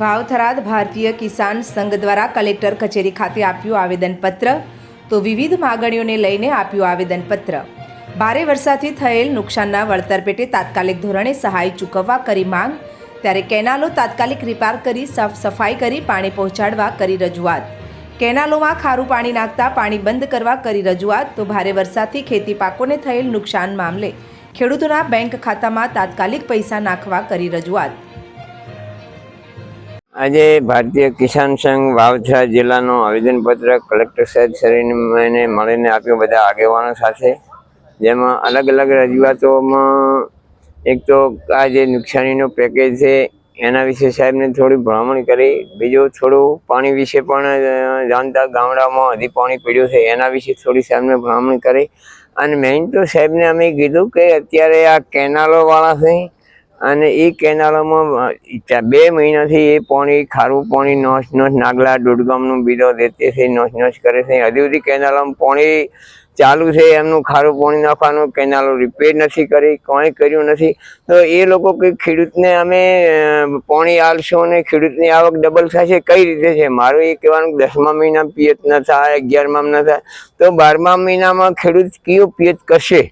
ભાવથરાદ ભારતીય કિસાન સંઘ દ્વારા કલેક્ટર કચેરી ખાતે આપ્યું આવેદનપત્ર. તો વિવિધ માગણીઓને લઈને આપ્યું આવેદનપત્ર. ભારે વરસાદથી થયેલ નુકસાનના વળતર પેટે તાત્કાલિક ધોરણે સહાય ચૂકવવા કરી માંગ. ત્યારે કેનાલો તાત્કાલિક રિપાર કરી, સાફ સફાઈ કરી, પાણી પહોંચાડવા કરી રજૂઆત. કેનાલોમાં ખારું પાણી નાખતા પાણી બંધ કરવા કરી રજૂઆત. તો ભારે વરસાદથી ખેતી પાકોને થયેલ નુકસાન મામલે ખેડૂતોના બેંક ખાતામાં તાત્કાલિક પૈસા નાખવા કરી રજૂઆત. આજે ભારતીય કિસાન સંઘ વાવથરા જિલ્લાનો આવેદનપત્ર કલેક્ટર સાહેબ શ્રીને મળીને આપ્યું બધા આગેવાનો સાથે. જેમાં અલગ અલગ રજૂઆતોમાં એક તો આ જે નુકસાનીનું પેકેજ છે, એના વિશે સાહેબને થોડી ભ્રમણ કરી. બીજું થોડું પાણી વિશે પણ જાણતા ગામડામાં હજી પાણી પીડ્યું છે, એના વિશે થોડી સાહેબને ભ્રમણ કરી. અને મેઇન તો સાહેબને અમે કીધું કે અત્યારે આ કેનાલોવાળા છે અને એ કેનાલોમાં બે મહિનાથી એ પાણી, ખારું પાણી નોશ નોશ નાગલા, દોડગામનું બીડો દેતે છે નોશ નોશ કરે છે. હજી સુધી કેનાલોમાં પાણી ચાલુ છે, એમનું ખારું પાણી નાખવાનું કેનાલો રિપેર નથી કરી, કંઈ કર્યું નથી. તો એ લોકો કે ખેડૂતને અમે પાણી આલશું અને ખેડૂતની આવક ડબલ થશે, કઈ રીતે છે? મારું એ કહેવાનું દસમા મહિના પિયત ન થાય, અગિયારમાં ન થાય. તો બારમા મહિનામાં ખેડૂત કયો પિયત કરશે?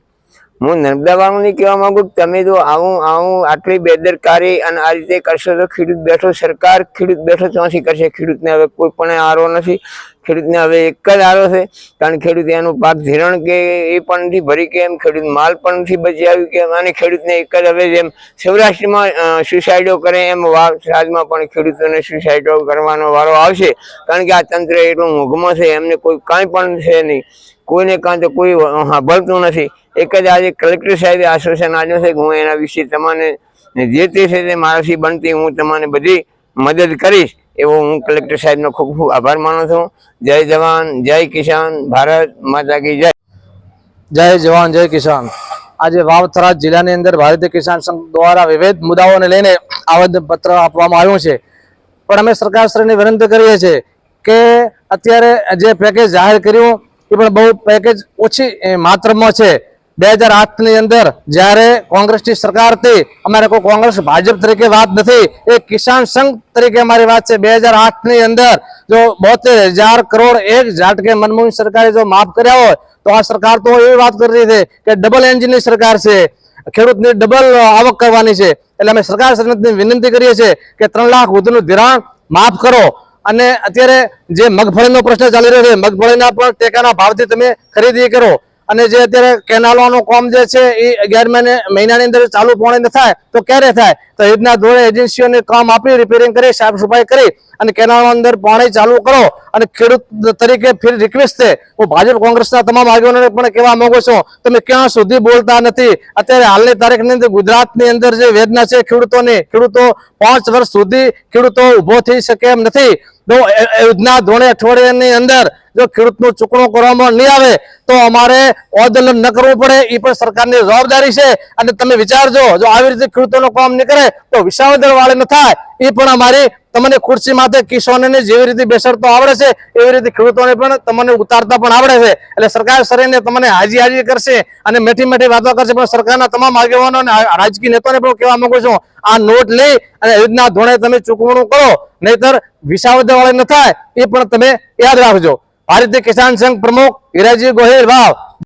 હું નર્મદાવાળું નહીં કહેવા માંગુ કે તમે જો આવું આવું આટલી બેદરકારી અને આ રીતે કરશો તો ખેડૂત બેઠો, સરકાર ખેડૂત બેઠો ત્યાંથી કરશે. ખેડૂતને હવે કોઈ પણ આરો નથી. ખેડૂતને હવે એક જ આરો છે, કારણ ખેડૂત એનું પાક ધિરણ કે એ પણ નથી ભરી કે એમ, ખેડૂત માલ પણ નથી બચી આવ્યું કે અને ખેડૂતને એક જ હવે જેમ સૌરાષ્ટ્રમાં સુસાઇડો કરે એમ રાજમાં પણ ખેડૂતોને સુસાઇડો કરવાનો વારો આવશે. કારણ કે આ તંત્ર એટલું મોઘમાં છે, એમને કોઈ કાંઈ પણ છે નહીં. કોઈને કાં તો કોઈ સાંભળતું નથી. એક જ આજે કલેક્ટર સાહેબે આશ્વાસન આપ્યું છે કે હું એના વિશે તમને જે તે છે તે મારાથી બનતી હું તમને બધી મદદ કરીશ એવો હું કલેક્ટર સાહેબનો ખૂબ ખૂબ આભાર માનું છું. જય જવાન, જય કિસાન, ભારત માતા કી જય. જય જવાન, જય કિસાન. આજે વાવથરા જિલ્લાની અંદર ભારતીય કિસાન સંઘ દ્વારા વિવિધ મુદ્દાઓને લઈને આવેદન પત્ર આપવામાં આવ્યું છે. પણ અમે સરકારશ્રીને વિનંતી કરીએ છીએ કે અત્યારે જે પેકેજ જાહેર કર્યું, એ પણ બહુ પેકેજ ઓછી માત્રામાં છે. બે હજાર આઠની અંદર જ્યારે કોંગ્રેસની સરકાર હતી અમારે કોઈ કોંગ્રેસ ભાજપ તરીકે વાત નથી, એ કિસાન સંઘ તરીકે અમારી વાત છે. બે હજાર આઠની અંદર જો બોતેર હજાર કરોડ એક ઝાટકે મનમોહન સરકારે જો માફ કર્યા હોય, તો આ સરકાર તો એવી વાત કરી રહી છે કે ડબલ એન્જિનની સરકાર છે. ખેડૂતની ડબલ આવક કરવાની છે. એટલે અમે સરકાર શ્રીને વિનંતી કરીએ છીએ કે ત્રણ લાખ વધુનું ધિરાણ માફ કરો. અને અત્યારે જે મગફળીનો પ્રશ્ન ચાલી રહ્યો છે, મગફળીના પણ ટેકાના ભાવથી તમે ખરીદી કરો. અને જે અત્યારે કેનાલોનું કામ જે છે, એ અગિયાર મહિને મહિનાની અંદર ચાલુ પોણે થાય, તો ક્યારે થાય? તો એ રીતના ધોરણે એજન્સીઓને કામ આપી રિપેરિંગ કરી, સાફ સફાઈ કરી અને કેનાલો અંદર પાણી ચાલુ કરો અને ખેડૂત તરીકે ફિર રિક્વેસ્ટ છે, હું ભાજપ કોંગ્રેસના તમામ આગેવાનોને પણ કહેવા માંગુ છું, તમે ક્યાં સુધી બોલતા નથી? અત્યારે હાલની તારીખની અંદર ગુજરાતની અંદર જે વેદના છે ખેડૂતોની, ખેડૂતો પાંચ વર્ષ સુધી ખેડૂતો ઊભો થઈ શકે એમ નથી. યોજના ધોરણે અઠવાડિયાની અંદર જો ખેડૂતનું ચૂકવણું કરવામાં નહીં આવે, તો અમારે આંદોલન ન કરવું પડે. એ પણ સરકારની જવાબદારી છે. અને તમે વિચારજો, જો આવી રીતે ખેડૂતોનું કામ નહીં કરે, તો વિશાળ વાળે ન થાય. એ પણ અમારી તમને ખુરશી માથે કિસાનોને જેવી રીતે બેસાડતો આવડે છે, એવી રીતે ખેડૂતોને પણ તમને ઉતારતા પણ આવડે છે. એટલે સરકાર શરીરને તમને હાજી હાજી કરશે અને મેઠી મેઠી વાતો કરશે. પણ સરકારના તમામ આગેવાનો અને રાજકીય નેતાને પણ કહેવા માંગુ છું, આ નોટ લઈ અને યોજના ધોરણે તમે ચૂકવણું કરો. નહીતર વિસાવદર વાળે ન થાય, એ પણ તમે યાદ રાખજો. ભારતીય કિસાન સંઘ પ્રમુખ હિરાજી ગોહિલ, વાવ.